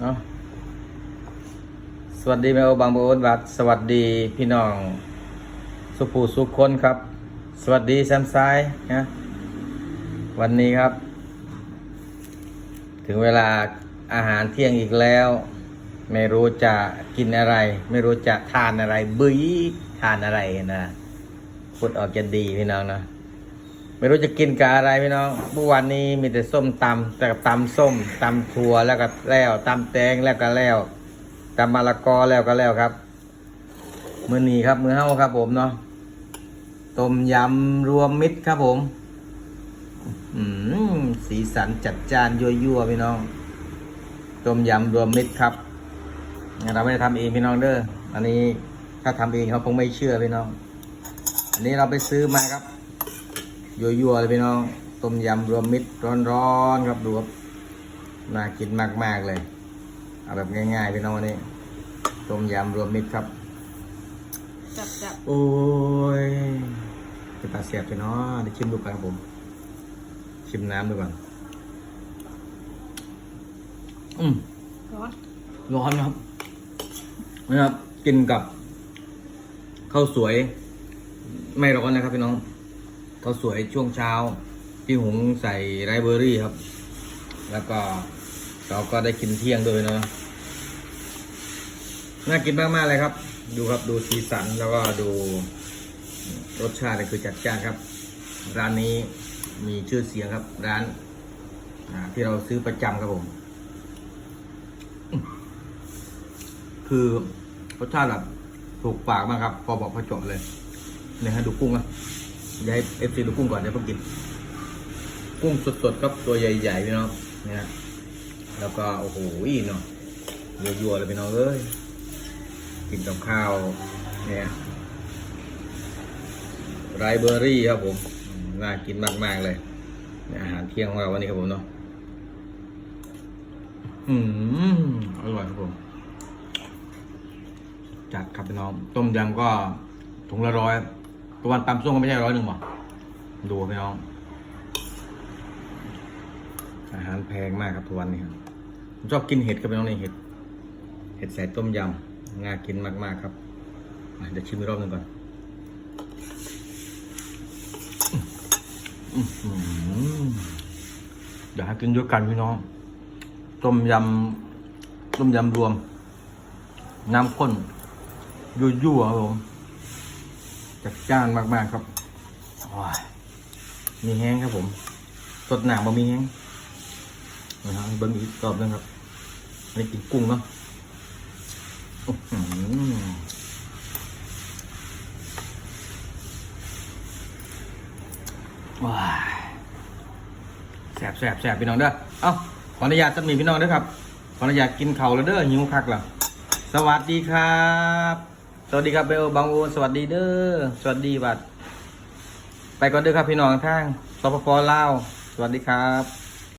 เนาสวัสดีแมวบางโบนบัดสวัสดีพี่น้อง สุภูสุขคนครับ สวัสดีแซมไซนะวันนี้ครับ ถึงเวลาอาหารเที่ยงอีกแล้ว ไม่รู้จะกินอะไร ไม่รู้จะทานอะไรบื้ทานอะไรนะพูดออกจะดีพี่น้องนะ ไม่รู้จะกินกับอะไรพี่น้องเมื่อวานนี้มีแต่ส้มตำแต่ตำส้มตำถั่วแล้วก็แล้วตำแตงแล้วก็แล้วตำมะละกอแล้วก็แล้วครับ มือนีครับ มือเฮ้าครับ ผมเนาะต้มยำรวมมิตรครับผมอืมสีสันจัดจานยั่วๆพี่น้องต้มยำรวมมิตรครับเราไม่ได้ทำเองพี่น้องเด้ออันนี้ถ้าทำเองเขาคงไม่เชื่อพี่น้อง อันนี้เราไปซื้อมาครับ ยั่วๆเลยพี่น้องต้มยำรวมมิตรร้อนๆครับดูครับน่ากินมากๆเลยเอาแบบง่ายๆพี่น้องวันนี้ต้มยำรวมมิตรครับจับจับโอ้ยจะตาเสียบไปเนาะเดี๋ยวชิมดูกันครับผม ชิมน้ำดูก่อนอืมร้อนร้อนครับนะครับ กินกับข้าวสวย ไม่ร้อนนะครับพี่น้อง ข้าวสวยช่วงเช้าที่หุงใส่ไรเบอร์รี่ครับ แล้วก็เราก็ได้กินเที่ยงด้วยเนาะน่ากินมากๆเลยครับ ดูครับดูสีสันแล้วก็ดูรสชาติเนี่ยคือจัดจ้านครับ ร้านนี้มีชื่อเสียงครับ ร้านที่เราซื้อประจำครับผม คือรสชาติแบบถูกปากมากครับ พอบอกพอเจบเลยเนี่ยฮะดูกุ้งนะอ ย่าให้เอฟซีดูกุ้งก่อนเดี๋ยวเพิ่งกินกุ้งสดๆครับตัวใหญ่ๆพี่น้องเนี่ยฮะแล้วก็โอ้โหเนาะยัวๆเลยพี่น้องเอ้ยกินกับข้าวเนี่ยไรเบอร์รี่ครับผมน่ากินมากๆเลยเนี่ยอาหารเที่ยงของเราวันนี้ครับผมเนาะอืมอร่อยครับผมจัดครับพี่น้อง ต้มยำก็ถุงละร้อย ตัววันตำส้มก็ไม่ใช่ร้อยหนึ่งหรอดูพี่น้อง อาหารแพงมากครับทุกวันนี้ครับผมชอบกินเห็ดครับพี่น้องนี่เห็ด เห็ดใส่ต้มยำง่ากินมากๆครับเดี๋ยวชิมอีกรอบหนึ่งก่อนเดี๋ยวให้กินด้วยกันพี่น้อง ต้มยำ ต้มยำรวม น้ำข้นยั่วๆครับผม จัดจ้านมากๆครับว้ายมีแห้งครับผม สดหนาบะมีแห้งนะครับเบิ้งอีกรอบหนึงครับอันนี้กินกุ้งเนาะอื้อหือว้ายแสบแสบแสบพี่น้องเด้อ เอ้า ขออนุญาตจะมีพี่น้องเด้อครับ ขออนุญาตกินเข่าวแล้วเด้อหิวคักแล้วสวัสดีครับ สวัสดีครับเบลบางโอนสวัสดีเด้อสวัสดีบัด ไปก่อนเด้อครับพี่น้องทางสปปลาวสวัสดีครับ